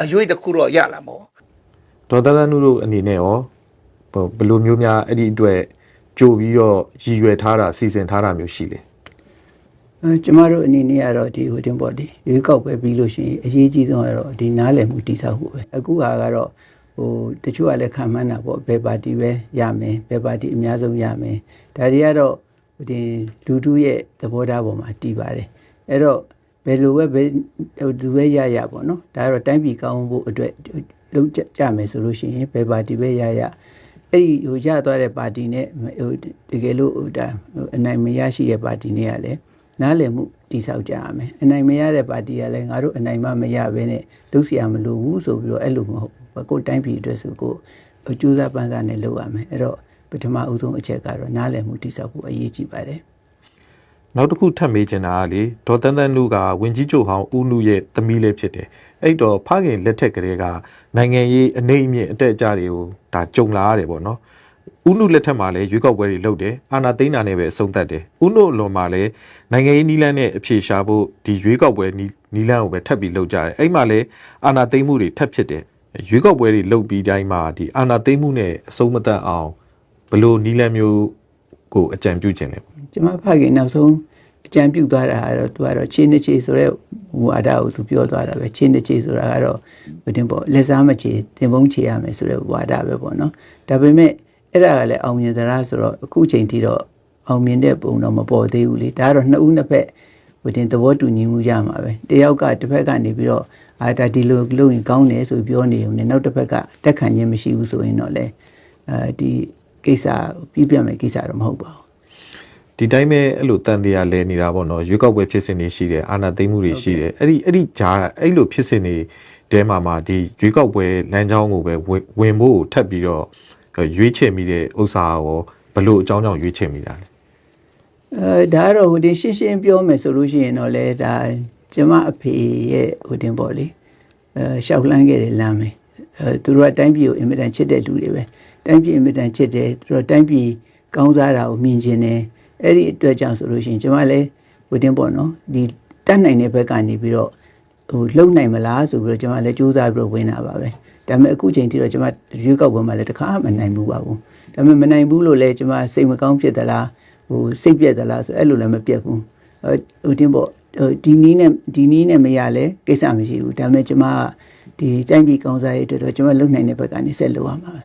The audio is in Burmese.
အရွေးတစ်ခုတော့ရလာမှာပေါ့ဒေါ်တန်းတန်းနုတို့အနေနဲ့ရောဟိုဘယ်လိုမျိုးများအဲ့ဒီအတွက်ကြိုပြီးတော့ရည်ရွယ်ထားတာစီစဉ်ထားတာမျိုးရှိလေအဲကျမတို့အနေနဲ့ကတော့ဒီဟိုတင်ပေါ့ဒီရွေးကောက်ပဲပြီးလို့ရှိရင်အရေးကြီးဆုံးကတော့ဒီနားလည်မှုတိစောက်ဖို့ပဲအခုဟာကတော့ဟိုတချို့ကလည်းခံမှန်းတာပေါ့ဘယ်ပါတီပဲရမယ်ဘယ်ပါတီအများဆုံးရမယ်ဒါတွေကတော့ဟိုဒီလူထုရဲ့သဘောထားပေါ်မှာတည်ပါတယ်အဲ့တော့ ဘယ်လိုပဲဘယ်ဟိုလူပဲရရပေါ့နော်ဒါကတော့တိုင်းပြည်ကောင်းဖို့အတွက်လုံးကြကြမယ်ဆိုလို့ရှိရင်ဘယ်ပါတီပဲရရ အဲ့ဒီဟိုရသွားတဲ့ပါတီနဲ့ဟိုတကယ်လို့ဟိုဒါဟိုအနိုင်မရရှိတဲ့ပါတီနဲ့ကလည်းနားလည်မှုတိဆောက်ကြရမယ်အနိုင်မရတဲ့ပါတီကလည်းငါတို့အနိုင်မမရဘဲနဲ့လုပ်เสียမလို့ဘူးဆိုပြီးတော့အဲ့လိုမဟုတ်ဘူးကိုယ်တိုင်းပြည်အတွက်ဆိုကိုယ်ကြိုးစားပန်းစားနဲ့လုပ်ရမယ်အဲ့တော့ပထမအဦးဆုံးအချက်ကတော့နားလည်မှုတိဆောက်ဖို့အရေးကြီးပါတယ် နောက်တစ်ခုထပ်မေးချင်တာကလေဒေါ်တန်းတန်းနုကဝင်ကြီးချုပ်ဟောင်းဦးနုရဲ့သမီးလေးဖြစ်တယ်အဲ့တော့ဖခင်လက်ထက်ကလေးကနိုင်ငံရေးအနေအမြင့်အတက်အကျတွေကိုဒါကြုံလာရတယ်ပေါ့နော်ဦးနုလက်ထက်မှာလည်းရွေးကောက်ပွဲတွေလုပ်တယ်အာဏာသိမ်းတာနဲ့ပဲအဆုံးသတ်တယ်ဦးနုအလွန်မှာလည်းနိုင်ငံရေးနီးလန်းနဲ့အဖြေရှာဖို့ဒီရွေးကောက်ပွဲနီးနီးလန်းကိုပဲထပ်ပြီးလုပ်ကြတယ်အဲ့မှာလည်းအာဏာသိမ်းမှုတွေထပ်ဖြစ်တယ်ရွေးကောက်ပွဲတွေလုပ်ပြီးတိုင်းမှာဒီအာဏာသိမ်းမှုနဲ့အဆုံးမသတ်အောင်ဘယ်လိုနီးလန်းမျိုးကိုအကြံပြုခြင်းလဲကျမဖခင်နောက်ဆုံး အကြံပြုသွားတာကတော့သူကတော့ချင်းနေချေဆိုတဲ့ဝါဒကိုသူပြောသွားတာပဲချင်းနေချေဆိုတာကတော့ဟိုတင်ပေါ့လက်စားမချေတင်ပုံးချေရမယ်ဆိုတဲ့ဝါဒပဲပေါ့နော်ဒါပေမဲ့အဲ့ဒါကလည်းအောင်မြင်သလားဆိုတော့အခုချိန်ထိတော့အောင်မြင်တဲ့ပုံတော့မပေါ်သေးဘူးလေဒါကတော့နှစ်ဦးနှစ်ဖက်ဟိုတင်သဘောတူညီမှုရမှာပဲတယောက်ကတစ်ဖက်ကနေပြီးတော့အာဒါဒီလိုလုပ်ရင်ကောင်းတယ်ဆိုပြီးပြောနေုံနဲ့နောက်တစ်ဖက်ကတက်ခံခြင်းမရှိဘူးဆိုရင်တော့လေအဲဒီကိစ္စပြပြမယ်ကိစ္စတော့မဟုတ်ပါဘူး ဒီတိုင်းပဲအဲ့လိုတန်တရားလဲနေတာပေါ့နော်ရွေးကောက်ပွဲဖြစ်စဉ်တွေရှိတယ်အာဏာသိမ်းမှုတွေရှိတယ်အဲ့ဒီအဲ့ဒီဂျာအဲ့လိုဖြစ်စဉ်တွေတဲမှာမှာဒီရွေးကောက်ပွဲလမ်းကြောင်းကိုပဲဝင်ဝင်ဖို့ကိုထပ်ပြီးတော့ရွေးချယ်မိတဲ့ဥစ္စာရောဘယ်လို့အကြောင်းကြောင့်ရွေးချယ်မိတာလဲအဲဒါကတော့ဟိုတင်ရှင်းရှင်းပြောမယ်ဆိုလို့ရှိရင်တော့လေဒါကျမအဖေရဲ့ဟိုတင်ပေါ့လေအဲရှောက်လှမ်းခဲ့တဲ့လမ်းပဲအဲသူတို့ကတိုင်းပြည်ကိုအင်မတန်ချစ်တဲ့လူတွေပဲတိုင်းပြည်အင်မတန်ချစ်တယ်သူတို့တိုင်းပြည်ကောင်းစားတာကိုမြင်ကျင်တယ် အဲ့ဒီအတွက်ကြောင့်ဆိုလို့ရှိရင်ကျမလည်းဟိုတင်ပေါ့နော်ဒီတတ်နိုင်တဲ့ဘက်ကနေပြီးတော့ဟိုလုံနိုင်မလားဆိုပြီးတော့ကျမလည်းစူးစမ်းပြီးတော့ဝင်တာပါပဲဒါပေမဲ့အခုချိန်ထိတော့ကျမရွေးကောက်ပွဲမှာလည်းတခါမှမနိုင်ဘူးပါဘူးဒါပေမဲ့မနိုင်ဘူးလို့လည်းကျမစိတ်မကောင်းဖြစ်သလားဟိုစိတ်ပြက်သလားဆိုအဲ့လိုလည်းမပြက်ဘူးဟိုဟိုတင်းပေါ့ဟိုဒီနီးနဲ့ဒီနီးနဲ့မရလဲကိစ္စမရှိဘူးဒါပေမဲ့ကျမကဒီတိုင်းပြည်ကောင်းစားရေးအတွက်တော့ကျမလုံနိုင်တဲ့ဘက်ကနေဆက်လုပ်ရမှာပဲ